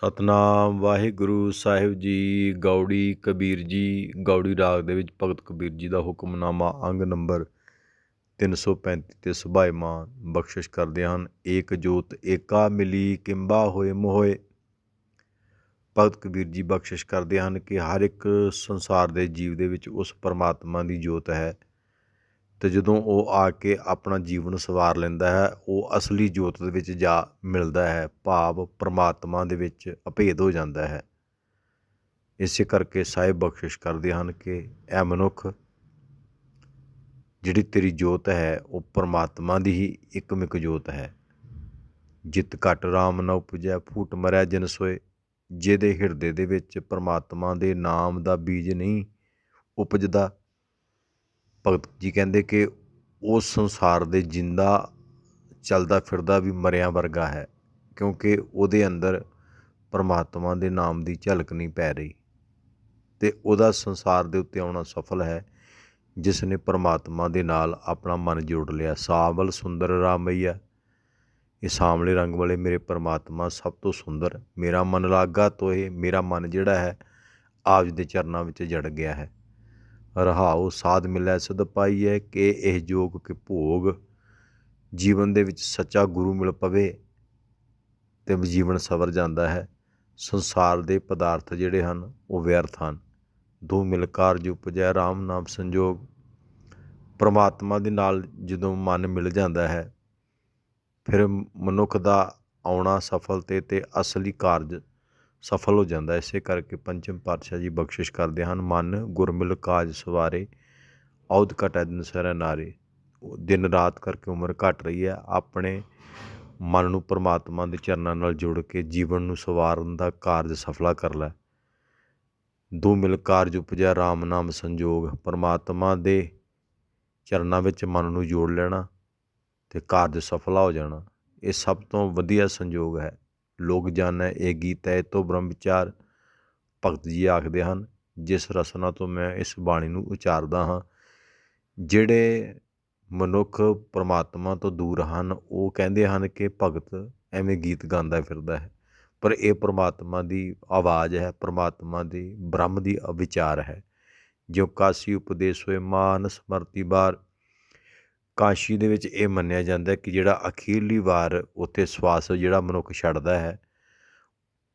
ਸਤਨਾਮ ਵਾਹਿਗੁਰੂ ਸਾਹਿਬ ਜੀ, ਗੌੜੀ ਕਬੀਰ ਜੀ, ਗੌੜੀ ਰਾਗ ਦੇ ਵਿੱਚ ਭਗਤ ਕਬੀਰ ਜੀ ਦਾ ਹੁਕਮਨਾਮਾ ਅੰਗ ਨੰਬਰ 335 ਤੇ ਸੁਭਾਏਮਾਨ ਬਖਸ਼ਿਸ਼ ਕਰਦੇ ਹਨ। ਏਕ ਜੋਤ ਏਕਾ ਮਿਲੀ, ਕਿੰਬਾ ਹੋਏ ਮੋਏ ਭਗਤ ਕਬੀਰ ਜੀ ਬਖਸ਼ਿਸ਼ ਕਰਦੇ ਹਨ ਕਿ ਹਰ ਇੱਕ ਸੰਸਾਰ ਦੇ ਜੀਵ ਦੇ ਵਿੱਚ ਉਸ ਪਰਮਾਤਮਾ ਦੀ ਜੋਤ ਹੈ। ਤੇ ਜਦੋਂ ਉਹ ਆ ਕੇ ਆਪਣਾ ਜੀਵਨ ਸਵਾਰ ਲੈਂਦਾ ਹੈ, ਉਹ ਅਸਲੀ ਜੋਤ ਦੇ ਵਿੱਚ ਜਾ ਮਿਲਦਾ ਹੈ, ਭਾਵ ਪਰਮਾਤਮਾ ਦੇ ਵਿੱਚ ਅਭੇਦ ਹੋ ਜਾਂਦਾ ਹੈ। ਇਸੇ ਕਰਕੇ ਸਾਹਿਬ ਬਖਸ਼ਿਸ਼ ਕਰਦੇ ਹਨ ਕਿ ਇਹ ਮਨੁੱਖ ਜਿਹੜੀ ਤੇਰੀ ਜੋਤ ਹੈ, ਉਹ ਪਰਮਾਤਮਾ ਦੀ ਹੀ ਇੱਕਮਿਕ ਜੋਤ ਹੈ। ਜਿਤ ਘਟ ਰਾਮ ਨਾ ਉਪਜੈ, ਫੂਟ ਮਰੈ ਜਿਨ ਸੋਏ। ਜਿਹਦੇ ਹਿਰਦੇ ਦੇ ਵਿੱਚ ਪਰਮਾਤਮਾ ਦੇ ਨਾਮ ਦਾ ਬੀਜ ਨਹੀਂ ਉਪਜਦਾ ਭਗਤ ਜੀ ਕਹਿੰਦੇ ਕਿ ਉਹ ਸੰਸਾਰ ਦੇ ਜਿੰਦਾ ਚੱਲਦਾ ਫਿਰਦਾ ਵੀ ਮਰਿਆਂ ਵਰਗਾ ਹੈ, ਕਿਉਂਕਿ ਉਹਦੇ ਅੰਦਰ ਪਰਮਾਤਮਾ ਦੇ ਨਾਮ ਦੀ ਝਲਕ ਨਹੀਂ ਪੈ ਰਹੀ ਤੇ ਉਹਦਾ ਸੰਸਾਰ ਦੇ ਉੱਤੇ ਆਉਣਾ ਸਫਲ ਹੈ, ਜਿਸ ਨੇ ਪਰਮਾਤਮਾ ਦੇ ਨਾਲ ਆਪਣਾ ਮਨ ਜੋੜ ਲਿਆ। ਸਾਵਲ ਸੁੰਦਰ ਰਾਮਈਆ, ਇਹ ਸਾਹਮਣੇ ਰੰਗ ਵਾਲੇ ਮੇਰੇ ਪਰਮਾਤਮਾ ਸਭ ਤੋਂ ਸੁੰਦਰ। ਮੇਰਾ ਮਨ ਲਾਗਾ ਤੋਏ ਮੇਰਾ ਮਨ ਜਿਹੜਾ ਹੈ ਆਪ ਦੇ ਚਰਨਾਂ ਵਿੱਚ ਜੜ ਗਿਆ ਹੈ। ਰਹਾਉ ਸਾਧ ਮਿਲੈ ਸਦ ਪਾਈਐ, ਕਿ ਇਹ ਜੋਗ ਕਿ ਭੋਗ ਜੀਵਨ ਦੇ ਵਿੱਚ ਸੱਚਾ ਗੁਰੂ ਮਿਲ ਪਵੇ ਤੇ ਜੀਵਨ ਸਵਰ ਜਾਂਦਾ ਹੈ। ਸੰਸਾਰ ਦੇ ਪਦਾਰਥ ਜਿਹੜੇ ਹਨ, ਉਹ ਵਿਅਰਥ ਹਨ। ਦੋ ਮਿਲ ਕਾਰਜ ਉਪਜੈ RAM ਨਾਮ ਸੰਜੋਗ। ਪ੍ਰਮਾਤਮਾ ਦੇ ਨਾਲ ਜਦੋਂ ਮਨ ਮਿਲ ਜਾਂਦਾ ਹੈ, ਫਿਰ ਮਨੁੱਖ ਦਾ ਆਉਣਾ ਸਫਲ ਤੇ ਤੇ ਅਸਲੀ ਕਾਰਜ ਸਫਲ ਹੋ ਜਾਂਦਾ ਇਸੇ ਕਰਕੇ ਪੰਚਮ ਪਾਤਸ਼ਾਹ ਜੀ ਬਖਸ਼ਿਸ਼ ਕਰਦੇ ਹਨ, ਮਨ ਗੁਰਮਿਲ ਕਾਜ ਸਵਾਰੇ ਔਦ ਘਟੈ ਦਿਨ ਸਰੈ ਨਾਰੇ। ਦਿਨ ਰਾਤ ਕਰਕੇ ਉਮਰ ਘਟ ਰਹੀ ਹੈ। ਆਪਣੇ ਮਨ ਨੂੰ ਪਰਮਾਤਮਾ ਦੇ ਚਰਨਾਂ ਨਾਲ ਜੋੜ ਕੇ ਜੀਵਨ ਨੂੰ ਸਵਾਰਨ ਦਾ ਕਾਰਜ ਸਫਲਾ ਕਰ ਲੈ। ਦੋ ਮਿਲ ਕਾਰਜ ਉਪਜਿਆ RAM ਨਾਮ ਸੰਜੋਗ। ਪਰਮਾਤਮਾ ਦੇ ਚਰਨਾਂ ਵਿੱਚ ਮਨ ਨੂੰ ਜੋੜ ਲੈਣਾ ਤੇ ਕਾਰਜ ਸਫਲਾ ਹੋ ਜਾਣਾ। ਇਹ ਸਭ ਤੋਂ ਵਧੀਆ ਸੰਜੋਗ ਹੈ। ਲੋਕ ਜਾਣੈ ਇਹ ਗੀਤ ਹੈ, ਇਹ ਤੋਂ ਬ੍ਰਹਮ ਵਿਚਾਰ ਭਗਤ ਜੀ ਆਖਦੇ ਹਨ, ਜਿਸ ਰਸਨਾ ਤੋਂ ਮੈਂ ਇਸ ਬਾਣੀ ਨੂੰ ਉਚਾਰਦਾ ਹਾਂ। ਜਿਹੜੇ ਮਨੁੱਖ ਪਰਮਾਤਮਾ ਤੋਂ ਦੂਰ ਹਨ, ਉਹ ਕਹਿੰਦੇ ਹਨ ਕਿ ਭਗਤ ਐਵੇਂ ਗੀਤ ਗਾਉਂਦਾ ਫਿਰਦਾ ਹੈ, ਪਰ ਇਹ ਪਰਮਾਤਮਾ ਦੀ ਆਵਾਜ਼ ਹੈ, ਪਰਮਾਤਮਾ ਦੀ ਬ੍ਰਹਮ ਦੀ ਵਿਚਾਰ ਹੈ। ਜੋ ਕਾਸੀ ਉਪਦੇਸ਼ ਹੋਏ ਮਾਨ ਸਮਰਤੀ ਬਾਰ ਕਾਸ਼ੀ ਦੇ ਵਿੱਚ ਇਹ ਮੰਨਿਆ ਜਾਂਦਾ ਕਿ ਜਿਹੜਾ ਅਖੀਰਲੀ ਵਾਰ ਉੱਥੇ ਸਵਾਸ ਜਿਹੜਾ ਮਨੁੱਖ ਛੱਡਦਾ ਹੈ,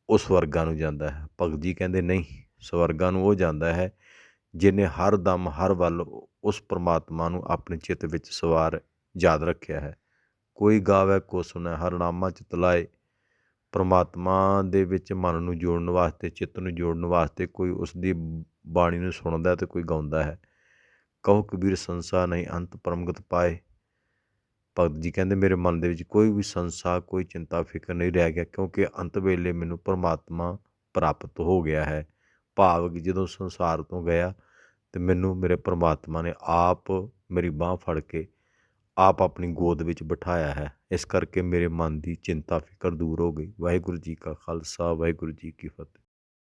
ਉਹ ਸਵਰਗਾਂ ਨੂੰ ਜਾਂਦਾ ਹੈ। ਭਗਤ ਜੀ ਕਹਿੰਦੇ ਨਹੀਂ, ਸਵਰਗਾਂ ਨੂੰ ਉਹ ਜਾਂਦਾ ਹੈ ਜਿਨੇ ਹਰ ਦਮ, ਹਰ ਵੱਲ ਉਸ ਪ੍ਰਮਾਤਮਾ ਨੂੰ ਆਪਣੇ ਚਿੱਤ ਵਿੱਚ ਸਵਾਰ, ਯਾਦ ਰੱਖਿਆ ਹੈ। ਕੋਈ ਗਾਵੇ, ਕੋ ਸੁਣੈ ਹਰਨਾਮਾ ਚਿਤ ਲਾਏ ਪ੍ਰਮਾਤਮਾ ਦੇ ਵਿੱਚ ਮਨ ਨੂੰ ਜੋੜਨ ਵਾਸਤੇ, ਚਿੱਤ ਨੂੰ ਜੋੜਨ ਵਾਸਤੇ ਕੋਈ ਉਸ ਦੀ ਬਾਣੀ ਨੂੰ ਸੁਣਦਾ ਤੇ ਕੋਈ ਗਾਉਂਦਾ ਹੈ। ਕਹੋ ਕਬੀਰ ਸੰਸਾ ਨਹੀਂ ਅੰਤ ਪਰਮਗਤ ਪਾਏ। ਭਗਤ ਜੀ ਕਹਿੰਦੇ, ਮੇਰੇ ਮਨ ਦੇ ਵਿੱਚ ਕੋਈ ਵੀ ਸੰਸਾ ਕੋਈ ਚਿੰਤਾ, ਫਿਕਰ ਨਹੀਂ ਰਹਿ ਗਿਆ, ਕਿਉਂਕਿ ਅੰਤ ਵੇਲੇ ਮੈਨੂੰ ਪਰਮਾਤਮਾ ਪ੍ਰਾਪਤ ਹੋ ਗਿਆ ਹੈ। ਭਾਵ ਕਿ ਜਦੋਂ ਸੰਸਾਰ ਤੋਂ ਗਿਆ, ਤੇ ਮੈਨੂੰ ਮੇਰੇ ਪਰਮਾਤਮਾ ਨੇ ਆਪ ਮੇਰੀ ਬਾਹ ਫੜ ਕੇ ਆਪ ਆਪਣੀ ਗੋਦ ਵਿੱਚ ਬਿਠਾਇਆ ਹੈ। ਇਸ ਕਰਕੇ ਮੇਰੇ ਮਨ ਦੀ ਚਿੰਤਾ, ਫਿਕਰ ਦੂਰ ਹੋ ਗਈ। ਵਾਹਿਗੁਰੂ ਜੀ ਕਾ ਖਾਲਸਾ, ਵਾਹਿਗੁਰੂ ਜੀ ਕੀ ਫਤਿਹ।